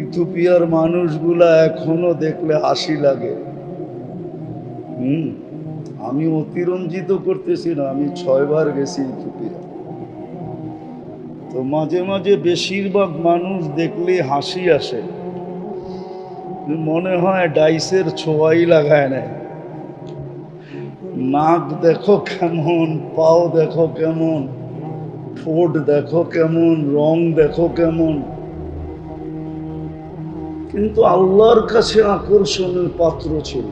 ইথিওপিয়ার মানুষগুলা এখনও দেখলে হাসি লাগে। হুম, আমি অতিরঞ্জিত করতেছি না, আমি ছয়বার গেছি ইথিওপিয়া তো মাঝে মাঝে বেশিরভাগ মানুষ দেখলে হাসি আসে। মনে হয় ডাইসের ছোঁয়াই লাগায় নেয় নাক দেখো কেমন, পাও দেখো কেমন, ঠোঁট দেখো কেমন, রং দেখো কেমন। কিন্তু আল্লাহর কাছে আকর্ষণের পাত্র ছিল।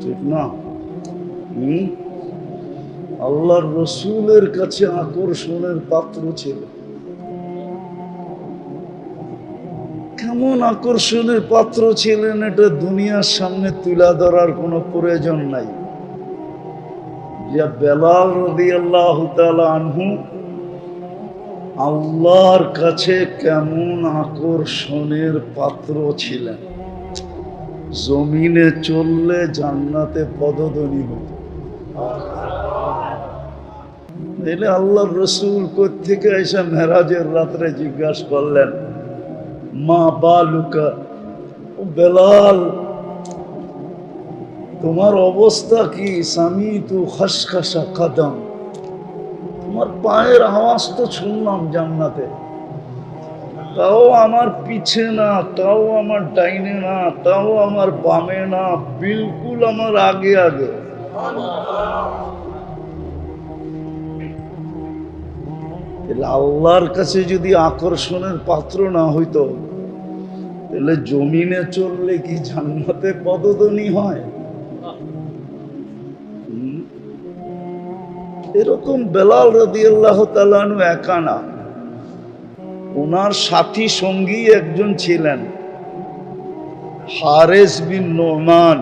ঠিক না? আল্লাহর রসুলের কাছে আকর্ষণের পাত্র ছিল। কেমন আকর্ষণের পাত্র ছিলেন এটা দুনিয়ার সামনে তুলা ধরার কোনো প্রয়োজন নাই। বেলাল রদি আল্লাহ আনহু আল্লাহর কাছে কেমন আকর্ষণের পাত্র ছিলেন। জমিনে চললে জান্নাতে পদধ্বনি হতো। এলে আল্লাহ রসুল থেকে এসে মেরাজের রাত্রে জিজ্ঞাসা করলেন, মা বালুকা বেলাল, তোমার অবস্থা কি? স্বামী তু খসখসা কদম। তোমার পায়ের আওয়াজ তো শুনলাম জান্নাতে। তাও আমার পিছে না, তাও আমার ডাইনে না, তাও আমার বামে না, বিলকুল আমার আগে আগে। আল্লাহর কাছে যদি আকর্ষণের পাত্র না হইতো, তাহলে জমিনে চললে কি জান্নাতে পদধ্বনি হয়? এরকম বেলাল রদি আল্লাহ তালানু একা না। ওনার সাথী সঙ্গী একজন ছিলেন, হারেস বিন নোমান।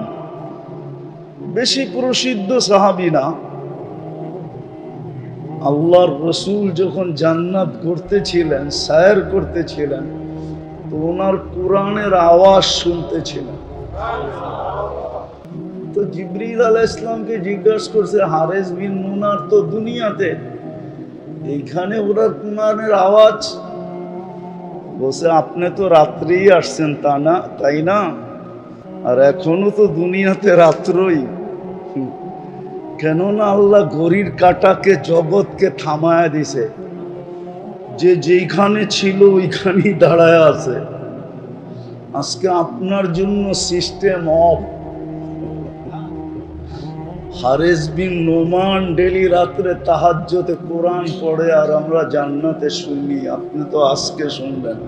বেশি প্রসিদ্ধ সাহাবি না। আল্লাহর রসুল যখন জান্নাত করতেছিলেন, সায়ের করতেছিলেন, তো ওনার কোরআনের আওয়াজ শুনতেছিলেন। ইসলামকে জিজ্ঞাসা করছে, হারেস বিন মুনার তো দুনিয়াতে। এইখানে ওরা কোরআনের আওয়াজ। বসে আপনি তো রাত্রেই আসছেন, তা না, তাই না? আর এখনও তো দুনিয়াতে রাত্রই। কেননা আল্লাহ ঘড়ির কাটাকে, জগৎকে থামায়া দিছে। যে যেইখানে ছিল, ওইখানেই দাঁড়ায় আছে। আজকে আপনার জন্য system of Haris bin Noman daily রাত্রে তাহাজ্জতে কোরআন পড়ে আর আমরা জান্নাতে শুনি। আপনি তো আজকে শুনবেন।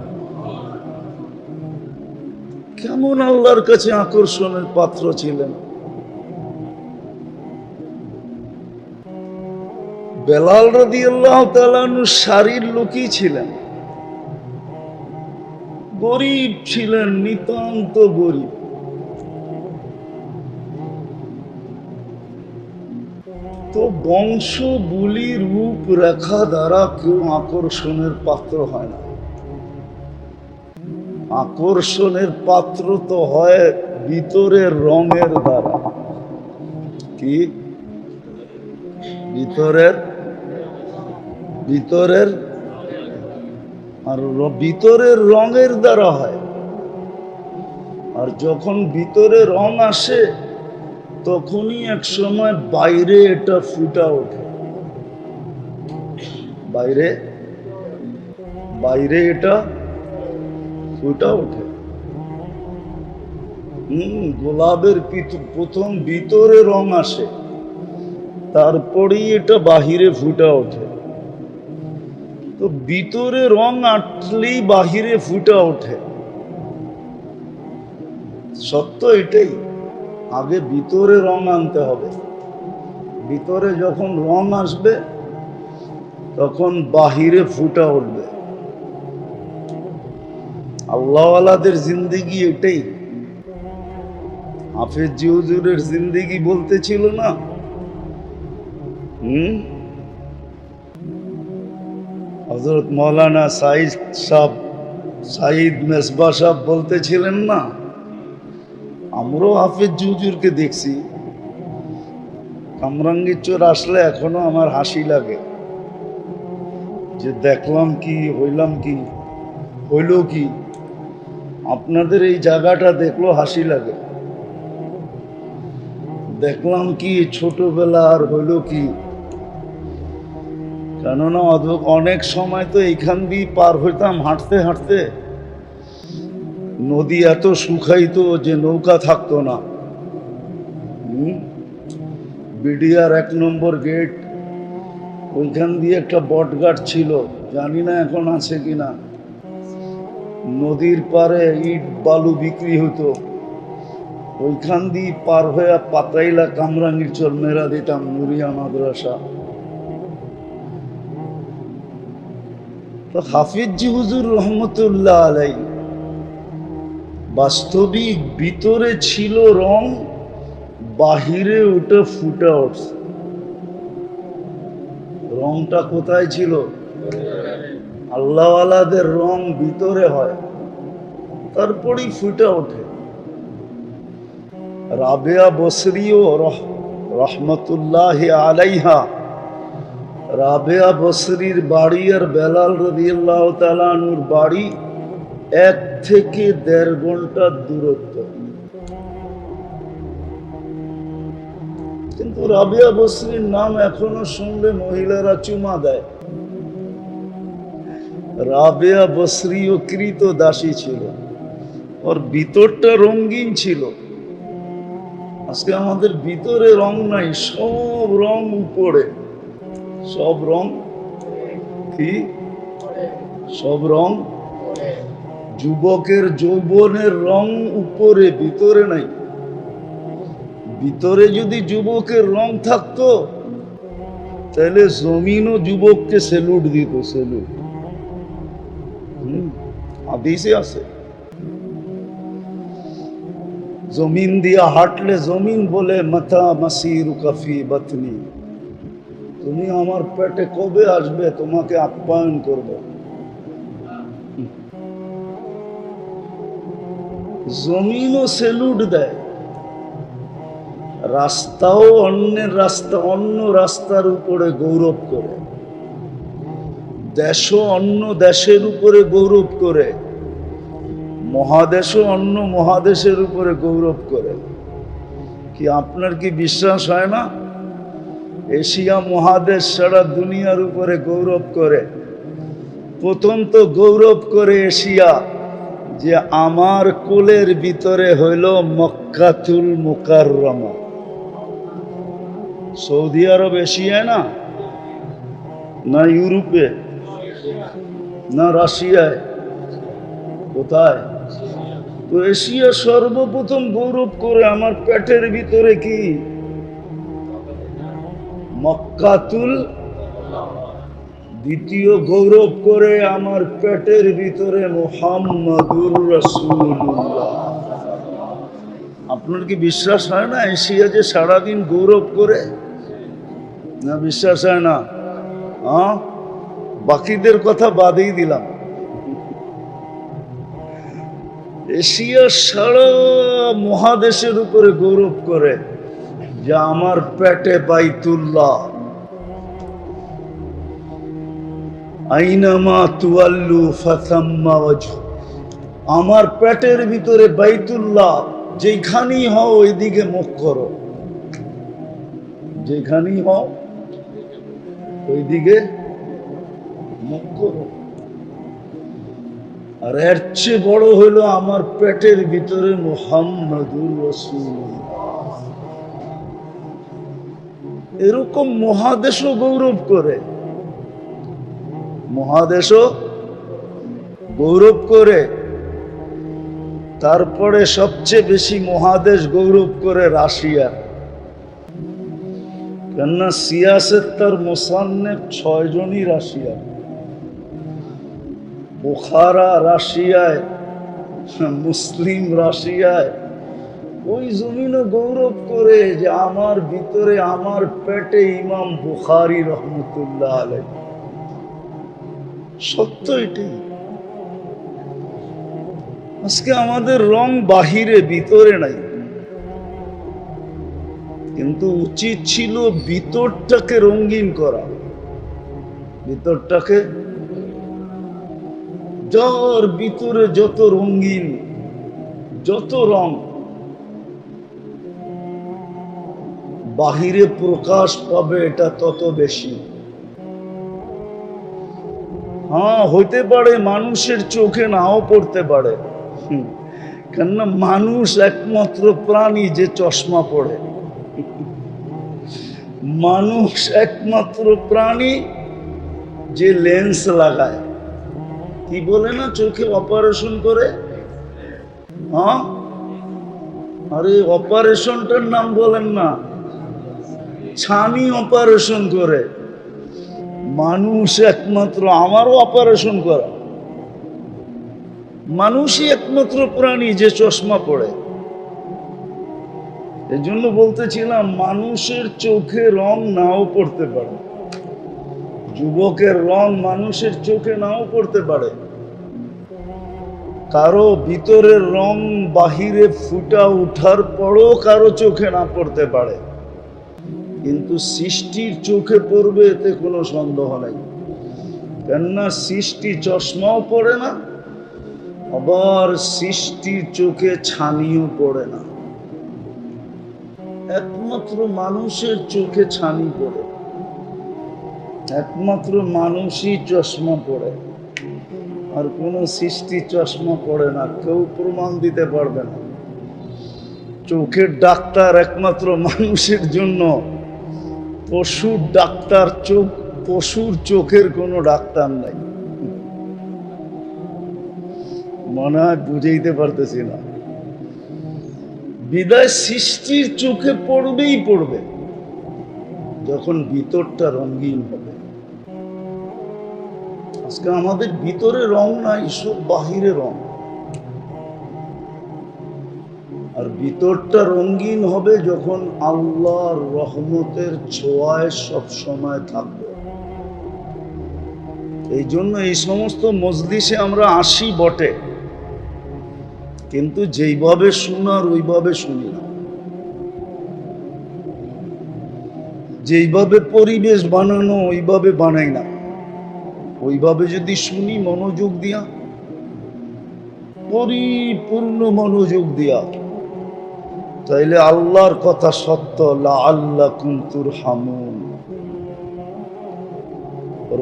কেমন আল্লাহর কাছে আকর্ষণের পাত্র ছিলেন। বেলাল রদি আল্লাহ তালানু শারীর লোকই ছিলেন। গরিব ছিলেন, নিতান্ত গরিব। তো বংশ, বুলি, রূপ, রেখা দ্বারা কেউ আকর্ষণের পাত্র হয় না। আকর্ষণের পাত্র তো হয় ভিতরের রঙের দ্বারা। কি? ভিতরের ভিতরের, আর ভিতরের রঙের দ্বারা হয়। আর যখন ভিতরে রং আসে তখনই এক সময় বাইরে এটা ফুটা ওঠে। বাইরে বাইরে এটা ফুটা ওঠে। হম, গোলাপের প্রথম ভিতরে রং আসে, তারপরেই এটা বাহিরে ফুটা ওঠে। তো ভিতরে রং আটলেই বাহিরে ফুটা ওঠে। সত্য এটাই। আগে ভিতরে রং আনতে হবে। ভিতরে যখন রং আসবে, তখন বাহিরে ফুটা উঠবে। আল্লাহওয়ালাদের জিন্দিগি এটাই। হাফেজ জিউজুরের জিন্দিগি বলতে ছিল না? হুম? হজরত মৌলানা সাইদ সাহ সাইদ মেসবা সাহ বলতেছিলেন না? আমরাও হাফেজ জুজুরকে দেখছি। কামরাঙ্গীর চোর আসলে এখনও আমার হাসি লাগে। যে দেখলাম কি, হইলাম কি, হইল কি, আপনাদের এই জায়গাটা দেখল হাসি লাগে। দেখলাম কি, ছোটবেলা আর হইল কি। কেননা অনেক সময় তো এইখান দিয়ে পার হইতাম, হাঁটতে হাঁটতে নদী এত শুকাইতো যে নৌকা থাকতো না? বিডিআর এক নম্বর গেট, ওইখান দিয়ে একটা বটগাট ছিল, জানি না এখন আছে কিনা। নদীর পারে ইট বালু বিক্রি হতো ওইখান দিয়ে পার হয়ে পাতাইলা কামরাঙ্গির মেরা দিতাম নুরিয়া মাদ্রাসা। তো হাফিজি হুজুর রহমতুল্লাহ আলাই বাস্তবিক ভিতরে ছিল রং, বাহিরে ওটা ফুটে উঠছে। রংটা কোথায় ছিল? আল্লাহওয়ালাদের রং ভিতরে হয়, তারপরেই ফুটে ওঠে। রাবেয়া বসরিও রহ, রহমতুল্লাহ আলাইহা, রাবেয়া বসরির বাড়ি আর বেলাল রদিয়াল্লাহ তালানুর বাড়ি এক থেকে দেড় ঘণ্টার দূরত্ব। কিন্তু রাবিয়া বসরির নাম এখনও শুনলে মহিলারা চুমা দেয়। রাবেয়া কৃত দাসী ছিল। ওর ভিতরটা রঙিন ছিল। আজকে আমাদের ভিতরে রং নাই, সব রং উপরে। সব রং কি? সব রং যুবকের যৌবনের রং উপরে, ভিতরে নাই। ভিতরে যদি যুবকের রং থাকতো, তাহলে জমিনও যুবককে সেলুট দিত, সেলুট। আদিসে আছে। জমিন দিয়া হাঁটলে জমিন বলে মাথা মাসির কাফি বাতনি। তুমি আমার পেটে কবে আসবে? তোমাকে আপ্যায়ন করব। জমিনও সেলুট দেয়। রাস্তাও অন্যের রাস্তা, অন্য রাস্তার উপরে গৌরব করে। দেশও অন্য দেশের উপরে গৌরব করে। মহাদেশও অন্য মহাদেশের উপরে গৌরব করে। কি আপনার কি বিশ্বাস হয় না? এশিয়া মহাদেশ সারা দুনিয়ার উপরে গৌরব করে। প্রথম তো গৌরব করে এশিয়া। যে আমার কোলের ভিতরে হইল মক্কাতুল মুকাররমা। সৌদি আরব এশিয়ায় না? না ইউরোপে? না রাশিয়ায়? কোথায়? তো এশিয়া সর্বপ্রথম গৌরব করে আমার পেটের ভিতরে কি? মক্কাতুল দ্বিতীয় গৌরব করে আমার পেটের ভিতরে মোহাম্মদুর রসুল্লাহ আপনার কি বিশ্বাস হয় না এশিয়া যে সারাদিন গৌরব করে? না, বিশ্বাস হয় না। হ্যাঁ বাকিদের কথা বাদেই দিলাম। এশিয়া সারা মহাদেশের উপরে গৌরব করে, যে আমার পেটে বাইতুল্লাহ। আইনামা তুয়াল্লু ফাথাম্মা ওয়াজহু। আমার পেটের ভিতরে বাইতুল্লাহ যেখানেই হও ওইদিকে মুখ করো। যেখানেই হও ওইদিকে মুখ করো। আর এর চেয়ে বড় হইল আমার পেটের ভিতরে মোহাম্মদুর রসুল এরকম মহাদেশও গৌরব করে। মহাদেশও গৌরব করে, তারপরে সবচেয়ে বেশি মহাদেশ গৌরব করে রাশিয়া। কেননা সিয়াসের তার মোসান্নেব ছয়জনই রাশিয়া। বুখারা রাশিয়ায়, মুসলিম রাশিয়ায়, ওই জমিনও গৌরব করে যে আমার ভিতরে, আমার পেটে ইমাম বুখারি রহমতুল্লাহ আলাই সত্য এটাই। আজকে আমাদের রং বাহিরে, ভিতরে নাই। কিন্তু উচিত ছিল ভিতরটাকে রঙিন করা। ভিতরটাকে যার ভিতরে যত রঙিন, যত রং বাহিরে প্রকাশ পাবে এটা তত বেশি। হ্যাঁ হইতে পারে, মানুষের চোখে নাও পড়তে পারে। কেননা মানুষ একমাত্র প্রাণী যে চশমা পড়ে। মানুষ একমাত্র প্রাণী যে লেন্স লাগায়। কি বলে না, চোখে অপারেশন করে? হ্যাঁ? আরে, অপারেশনটার নাম বলেন না। ছানি অপারেশন করে। মানুষ একমাত্র আমারও অপারেশন করা। মানুষই একমাত্র প্রাণী যে চশমা পড়ে। এই জন্য বলতেছিলাম, মানুষের চোখে রং নাও পড়তে পারে। যুবকের রং মানুষের চোখে নাও পড়তে পারে। কারও ভিতরের রং বাহিরে ফুটা উঠার পরও কারও চোখে না পড়তে পারে। কিন্তু সৃষ্টির চোখে পড়বে, এতে কোনো সন্দেহ নাই। কেননা সৃষ্টি চশমাও পড়ে না, আবার সৃষ্টির চোখে ছানিও পড়ে না। একমাত্র মানুষের চোখে ছানি পড়ে। একমাত্র মানুষই চশমা পড়ে। আর কোনো সৃষ্টি চশমা পড়ে না, কেউ প্রমাণ দিতে পারবে না। চোখের ডাক্তার একমাত্র মানুষের জন্য পশুর ডাক্তার চোখ, পশুর চোখের কোনো ডাক্তার নাই। মনে হয় বুঝাইতে পারতেছি না। বিদায় সৃষ্টির চোখে পড়বেই পড়বে, যখন ভিতরটা রঙিন হবে। আজকে আমাদের ভিতরে রং নাই সব বাহিরে রং। আর ভিতরটা রঙিন হবে যখন আল্লাহর রহমতের ছোঁয়ায় সব সময় থাকবে। এই জন্য এই সমস্ত মজলিসে আমরা আসি বটে। কিন্তু যেইভাবে শোনার ওইভাবে শুনি না। যেইভাবে পরিবেশ বানানো ওইভাবে বানাই না। ওইভাবে যদি শুনি মনোযোগ দিয়া, পরিপূর্ণ মনোযোগ দিয়া তাইলে আল্লাহর কথা সত্য আল্লাহ কুন্তুর হামুন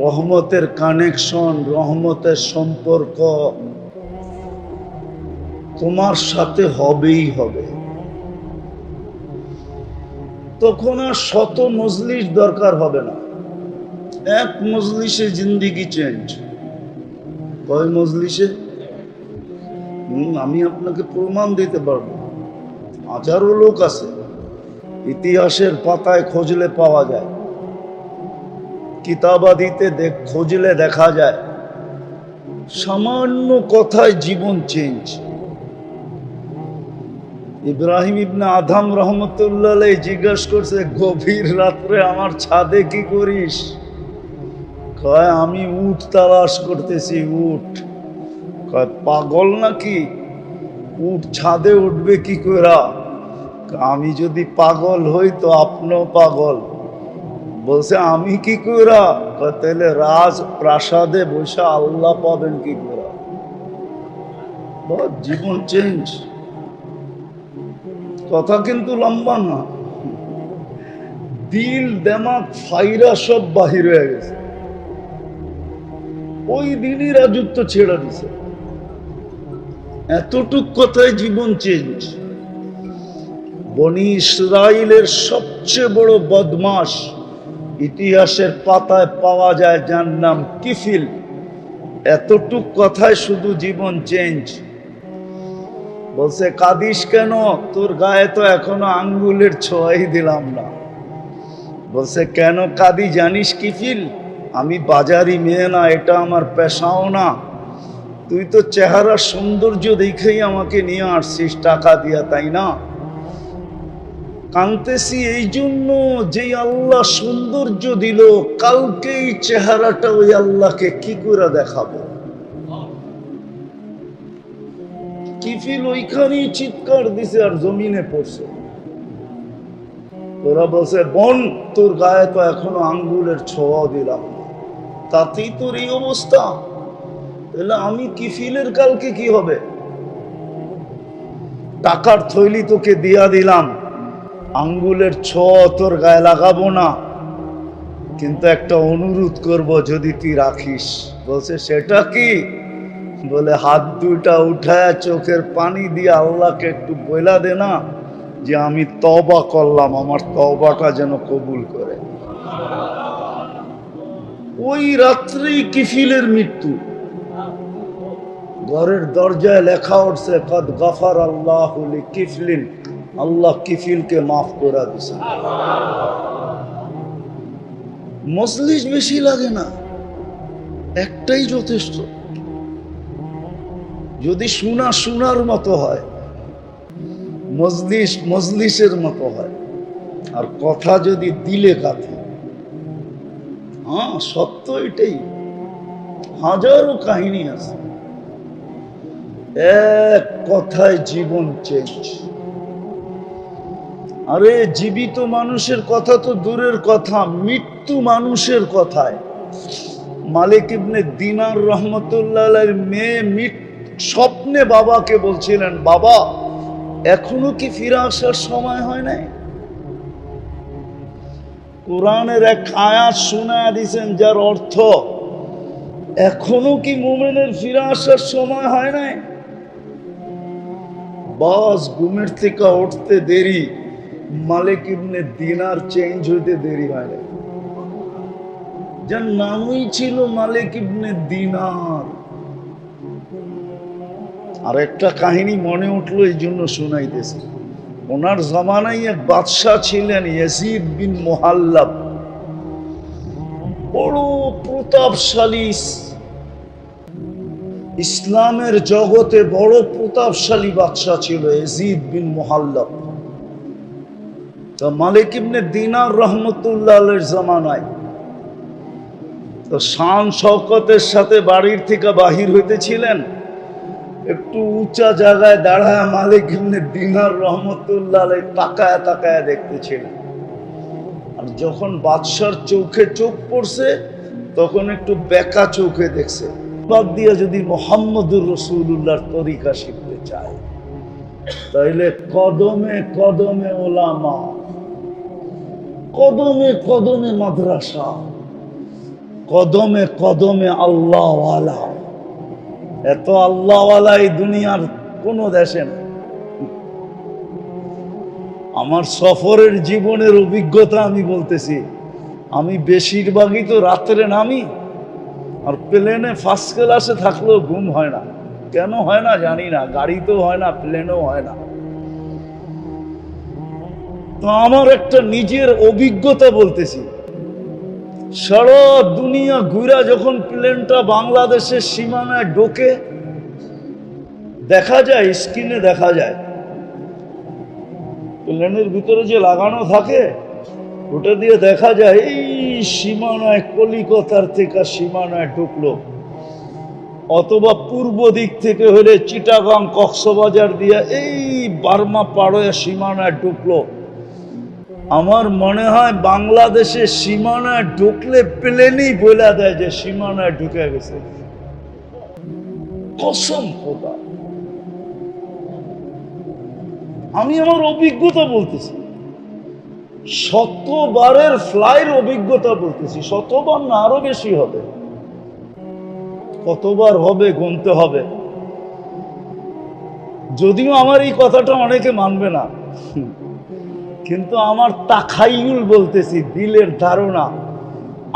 রহমতের কানেকশন, রহমতের সম্পর্ক তোমার সাথে হবেই হবে। তখন আর শত মজলিস দরকার হবে না। এক মজলিসে জিন্দিগি চেঞ্জ কয় মজলিসে? আমি আপনাকে প্রমাণ দিতে পারব। হাজারো লোক আছে। ইতিহাসের পাতায় খোঁজলে পাওয়া যায়। কিতাবাদিতে খোঁজলে দেখা যায়। সামান্য কথায় জীবন চেঞ্জ ইব্রাহিম ইবনে আধাম রহমতুল্লাহ জিজ্ঞেস করছে, গভীর রাত্রে আমার ছাদে কি করিস? কয়, আমি উঠ তালাশ করতেছি উঠ কয়, পাগল নাকি? উট ছাদে উঠবে কি করা? আমি যদি পাগল হই তো আপনিও পাগল। বলছে, আমি কি করা? তাহলে রাজ প্রাসাদে বসে আল্লাহ পাবেন কি করা? জীবন চেঞ্জ কথা কিন্তু লম্বা না। দিল দেমাগ ফাইরা সব বাহির হয়ে গেছে। ওই দিনই রাজত্ব ছেড়ে দিছে। এতটুক কথায় জীবন চেঞ্জ বনি ইসরায়েলের সবচেয়ে বড় বদমাস ইতিহাসের পাতায় পাওয়া যায়, যার নাম কিফিল। এতটুক কথায় শুধু জীবন চেঞ্জ বলছে, কাদিস কেন? তোর গায়ে তো এখনও আঙ্গুলের ছোঁয়াই দিলাম না। বলছে, কেন কাদি? জানিস কিফিল? আমি বাজারি মেয়ে না, এটা আমার পেশাও না। তুই তো চেহারা সৌন্দর্য দেখেই আমাকে নিয়ে আসছিস, টাকা দিয়া, তাই না? কানতেছি এই জন্য যেই আল্লাহ সৌন্দর্য দিল, কালকেই চেহারাটা ওই আল্লাহকে কি করে দেখাবো? কিফিল ওইখানেই চিৎকার দিছে আর জমিনে পড়ছে। তোরা বলছে, বোন, তোর গায়ে তো এখনও আঙ্গুলের ছোঁয়া দিলাম তাতেই তোর এই অবস্থা। তাহলে আমি কিফিলের কালকে কি হবে? টাকার থৈলি তোকে দিয়া দিলাম। আঙ্গুলের ছ তোর গায়ে লাগাবো না। কিন্তু একটা অনুরোধ করব যদি তুই রাখিস। বলছে, সেটা কি? বলে, হাত দুইটা উঠায় চোখের পানি দিয়ে আল্লাহকে একটু বইলা দে না যে আমি তবা করলাম, আমার তবাটা যেন কবুল করে। ওই রাত্রেই কিফিলের মৃত্যু। ঘরের দরজায় লেখা উঠছে, কদ গাফার আল্লাহ কিফলিন আল্লাহ কিফিলকে মাফ করে দিছে। মজলিস বেশি লাগে না, একটাই যথেষ্ট। যদি শোনা শোনার মতো হয়, মজলিস মজলিসের মতো হয়, আর কথা যদি দিলে কাঁথে হ্যাঁ সত্য এটাই। হাজারো কাহিনী আছে। এক কথায় জীবন চেঞ্জ আরে জীবিত মানুষের কথা তো দূরের কথা, মৃত্যু মানুষের কথায়। মালিক ইবনে দিনার রহমতুল্লাহ মেয়ে মিট স্বপ্নে বাবাকে বলছিলেন, বাবা, এখনও কি ফিরে আসার সময় হয় নাই? কোরআনের এক আয়াত শোনা দিছেন যার অর্থ, এখনও কি মোমেনের ফিরে আসার সময় হয় নাই? বাস ঘুমের থেকে উঠতে দেরি। মালিক ইবনে দিনার চেঞ্জ হইতে দেরি হয় না যার নামই ছিল মালিক ইবনে দিনার। আর একটা কাহিনী মনে উঠল, এই জন্য শোনাইতেছি। ওনার জমানায় এক বাদশাহ ছিলেন, ইয়াজিদ বিন মোহাল্লাব। বড় প্রতাপশালী ইসলামের জগতে বড় প্রতাপশালী বাদশাহ ছিল এজিদ বিন মোহাল্লাব। তো মালিক ইবনে দিনার রহমতুল্লাহ জমানায় তো শান শওকতের সাথে বাড়ির থেকে বাহির হইতেছিলেন। একটু উঁচা জায়গায় দাঁড়ায় মালিক ইবনে দিনার রহমতুল্লাহ তাকায় তাকায় দেখতেছিলেন। আর যখন বাদশার চোখে চোখ পড়ছে, তখন একটু বেকা চোখে দেখছে। বাদ দিয়ে যদি মোহাম্মদুর রসুল্লাহর তরিকা শিখতে চায়, তাইলে কদমে কদমে ওলামা, কদমে কদমে মাদ্রাসা, কদমে কদমে আল্লাহওয়ালা। এত আল্লাহওয়ালা এই দুনিয়ার কোনো দেশে না আমার সফরের জীবনের অভিজ্ঞতা আমি বলতেছি, আমি বেশিরভাগই তো রাত্রে নামি। আর প্লেনে ফার্স্ট ক্লাসে থাকলেও ঘুম হয় না। কেন হয় না জানি না গাড়িতেও হয় না, প্লেনেও হয় না। তো আমার একটা নিজের অভিজ্ঞতা বলতেছি। সারা দুনিয়া ঘুরা যখন প্লেনটা বাংলাদেশের সীমানায় ঢোকে, দেখা যায়, স্ক্রিনে দেখা যায়। প্লেনের ভিতরে যে লাগানো থাকে, ওটা দিয়ে দেখা যায়, এই সীমানায়, কলিকতার থেকে সীমানায় ঢুকলো। অথবা পূর্ব দিক থেকে হলে চিটাগাং, কক্সবাজার দিয়ে এই বার্মা পাড়োয়া সীমানায় ঢুকলো। আমার মনে হয় বাংলাদেশে সীমানায় ঢুকলে প্লেনই বলে দেয় যে সীমানায় ঢুকে গেছে। কসম খোদা। আমি আমার অভিজ্ঞতা বলতেছি। শতবারের ফ্লাইয়ের অভিজ্ঞতা বলতেছি, শতবার না আরও বেশি হবে। কতবার হবে, গুনতে হবে। যদিও আমার এই কথাটা অনেকে মানবে না, কিন্তু আমার তাখাইউল বলতেছি, দিলের ধারণা।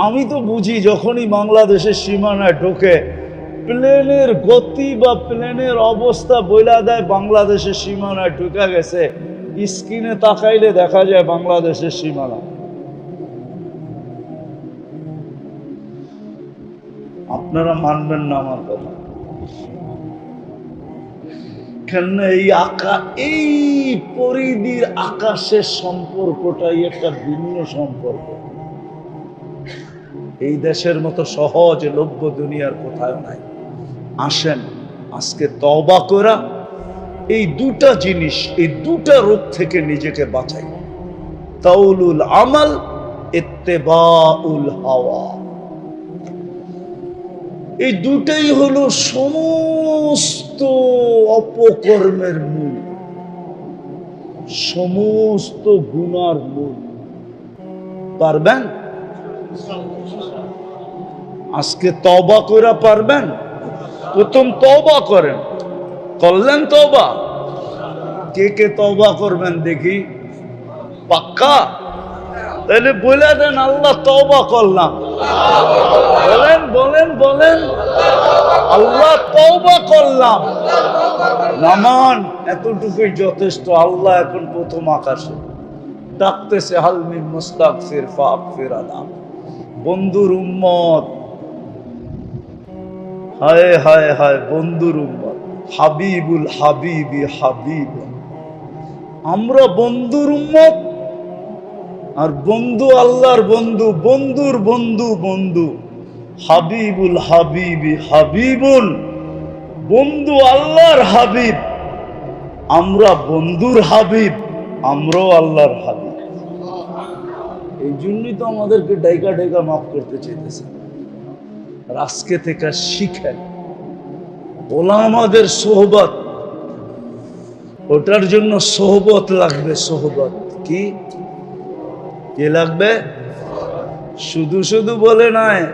আমি তো বুঝি যখনই বাংলাদেশের সীমানায় ঢোকে, প্লেনের গতি বা প্লেনের অবস্থা বইলা দেয়, বাংলাদেশের সীমানায় ঢুকে গেছে। স্ক্রিনে তাকাইলে দেখা যায় বাংলাদেশের সীমানা। আপনারা মানবেন না আমার কথা। কেন এই আকা, এই পরিধির আকাশের সম্পর্কটাই একটা ভিন্ন সম্পর্ক। এই দেশের মতো সহজ, লভ্য দুনিয়ার কোথাও নাই। আসেন, আজকে তবা করা এই দুটা জিনিস, এই দুটা রোগ থেকে নিজেকে বাঁচাই। তাউলুল আমাল, ইত্তেবাউল হাওয়া। এই দুটাই হলো সমস্ত অপকর্মের মূল। সমস্ত গুণার মূল। পারবেন? আজকে তবা করা পারবেন? প্রথম তবা করেন। করলেন তবা কে কে তবা করবেন দেখি? পাক্কা? তাহলে বলে দেন আল্লাহ তবা করলাম। বলেন বলেন বলেন। আল্লাহ তবা করলাম। নামান এতটুকুই যথেষ্ট আল্লাহ এখন প্রথম আকাশে। ডাকতেছে হালমিন মুস্তাক ফির ফাক ফির আলাম বন্ধুর উম্মত। হায় হায় হায় বন্ধুর উম্মত। হাবিবুল হাবিবি হাবিব। আমরা বন্ধুর উম্মত, আর বন্ধু আল্লাহর বন্ধু, বন্ধুর বন্ধু বন্ধু হাবিবুল হাবিবি হাবিবুল বন্ধু আল্লাহর হাবিব, আমরা বন্ধুর হাবিব, আমরাও আল্লাহর হাবিব। এই জন্যই তো আমাদেরকে ডাইকা ডাইকা মাফ করতে চাইতেছে। আর আজকে থেকে শিখেন ওলামাদের সোহবত। ওটার জন্য সোহবত লাগবে, সোহবত। কি? লাগবে? শুধু শুধু বলে নয়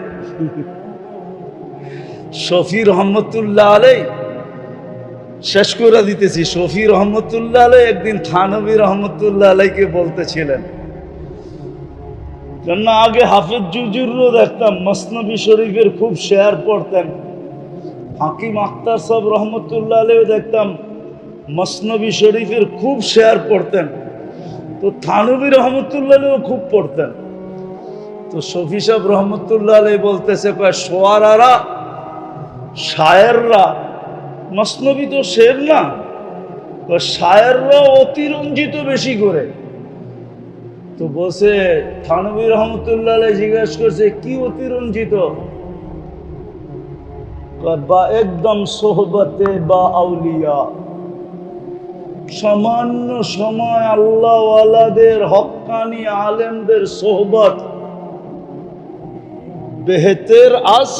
শফি রহমতুল্লাহ আলাই। শেষ করে দিতেছি শফি রহমতুল্লাহ আলাই একদিন থানবী রহমতুল্লাহ আলাইকে বলতেছিলেন। কেননা আগে হাফিজ জুজুরও দেখতাম, মসনবী শরীফের খুব শেয়ার পড়তেন। হাকিম আখতার সব রহমতুল্লাহ আলাইও দেখতাম মসনবী শরীফের খুব শেয়ার পড়তেন। তো থানবী রহমতুল্লাহ আলাইও খুব পড়তেন। তো শফি সাহেব রহমতুল্লাহ আলাই বলতেছে, কয়, সোয়ারারা, শায়েররা, মসনবী তো শের না শায়েররা অতিরঞ্জিত বেশি করে। তো বসে থানবী রহমতুল্লাহ জিজ্ঞেস করছে, কি অতিরঞ্জিত? বা একদম সোহবতে বা আউলিয়া। সামান্য সময় আল্লাহওয়ালাদের হক্কানি আলেমদের সোহবত। বেহতের আস,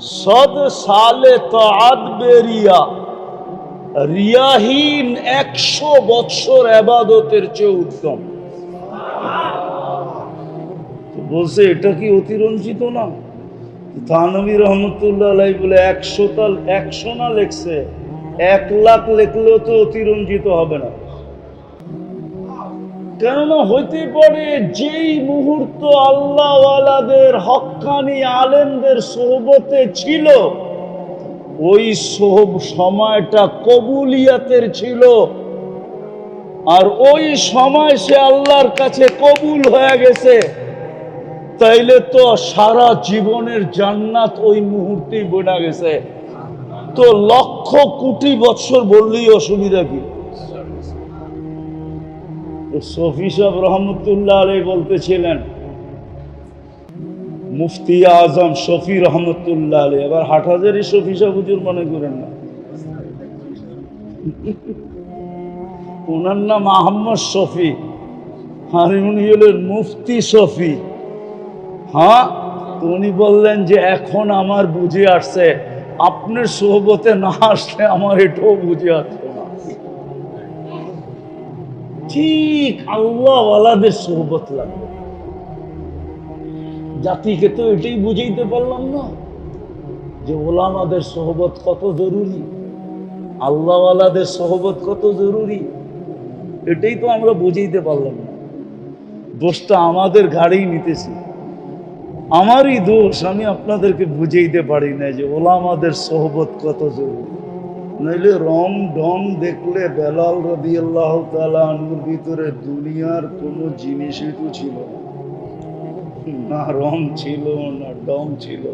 সদ সালে তাআত বেরিয়া। রিয়াহীন একশো বৎসর আবাদতের চেয়ে উত্তম। বলছে, এটা কি অতিরঞ্জিত না? থানবী রহমতুল্লাহ বলে একশো তাল, একশো না লেখছে, এক লাখ লেখলেও তো অতিরঞ্জিত হবে না। কেননা হইতে পারে যেই মুহূর্ত আল্লাহওয়ালাদের, হক্কানি আলেমদের সোহবতে ছিল, ওই সোহব সময়টা কবুলিয়াতের ছিল, আর ওই সময় সে আল্লাহর কাছে কবুল হয়ে গেছে। তাইলে তো সারা জীবনের জান্নাত ওই মুহূর্তে বোনা গেছে। তো লক্ষ কোটি বৎসর বললেই অসুবিধা কি? সফি সাহেব রহমতুল্লাহ আলাই বলতেছিলেন, মুফতি আজম শফি রহমতুল্লাহ আলী এবার হাটহাজারি শফি সাহেব হুজুর মনে করেন না। ওনার নাম আহম্মদ শফি আর উনি হলেন মুফতি শফি হ্যাঁ উনি বললেন যে এখন আমার বুঝে আসছে। আপনার সোহবতে না আসলে আমার এটাও বুঝে আসছে না। ঠিক আল্লাহওয়ালাদের সোহবত লাগবে। জাতিকে তো এটাই বুঝাইতে পারলাম না যে ওলামাদের সোহবত কত জরুরি আল্লাহওয়ালাদের সোহবত কত জরুরি, এটাই তো আমরা বুঝাইতে পারলাম না। দোষটা আমাদের ঘাড়েই নিতেছি। আমারই দোষ, আমি আপনাদেরকে বুঝাইতে পারি না যে ওলামাদের সহবত কত জরুরি। নইলে রং ডং দেখলে বেলাল রবি আল্লাহ তালুর ভিতরে দুনিয়ার কোনো জিনিসই তো ছিল না রং ছিল, না ডং ছিল।